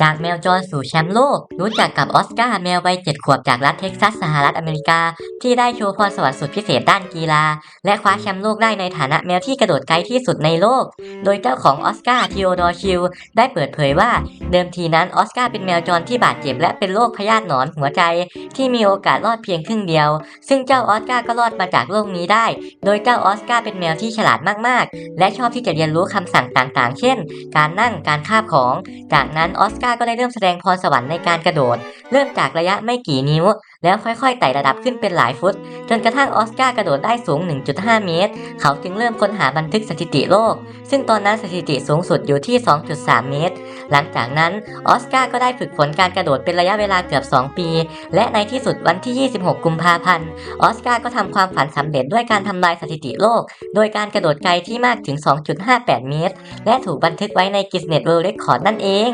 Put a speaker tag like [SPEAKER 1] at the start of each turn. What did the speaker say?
[SPEAKER 1] จากแมวจรสู่แชมป์โลก รู้จักกับออสการ์แมววัยเจ็ดขวบจากรัฐเท็กซัสสหรัฐอเมริกา ที่ได้โชว์พรสวรรค์สุดพิเศษด้านกีฬา และคว้าแชมป์โลกได้ในฐานะแมวที่กระโดดไกลที่สุดในโลก โดยเจ้าของออสการ์ทีโอดอร์ชิลได้เปิดเผยว่า เดิมทีนั้นออสการ์เป็นแมวจรที่บาดเจ็บและเป็นโรคพยาธิหนอนหัวใจ ที่มีโอกาสรอดเพียงครึ่งเดียว ซึ่งเจ้าออสการ์ก็รอดมาจากโรคนี้ได้ โดยเจ้าออสการ์เป็นแมวที่ฉลาดมากๆ และชอบที่จะเรียนรู้คำสั่งต่างๆ เช่น การนั่งการคาบของ จากนั้นออสการ์ก็ได้เริ่มแสดงพรสวรรค์ในการกระโดด เริ่มจากระยะไม่กี่นิ้ว แล้วค่อยๆไต่ระดับขึ้นเป็นหลายฟุต จนกระทั่งออสการ์กระโดดได้สูง 1.5 เมตร เขาจึงเริ่มค้นหาบันทึกสถิติโลก ซึ่งตอนนั้นสถิติสูงสุดอยู่ที่ 2.3 เมตร หลังจากนั้นออสการ์ก็ได้ฝึกฝนการกระโดดเป็นระยะเวลาเกือบ 2 ปี และในที่สุดวันที่ 26 กุมภาพันธ์ออสการ์ก็ทำความฝันสำเร็จด้วยการทำลายสถิติโลก โดยการกระโดดไกลที่มากถึง 2.58 เมตร และถูกบันทึกไว้ในกิสเน s เวิลด์เรคคอร์ดนั่นเอง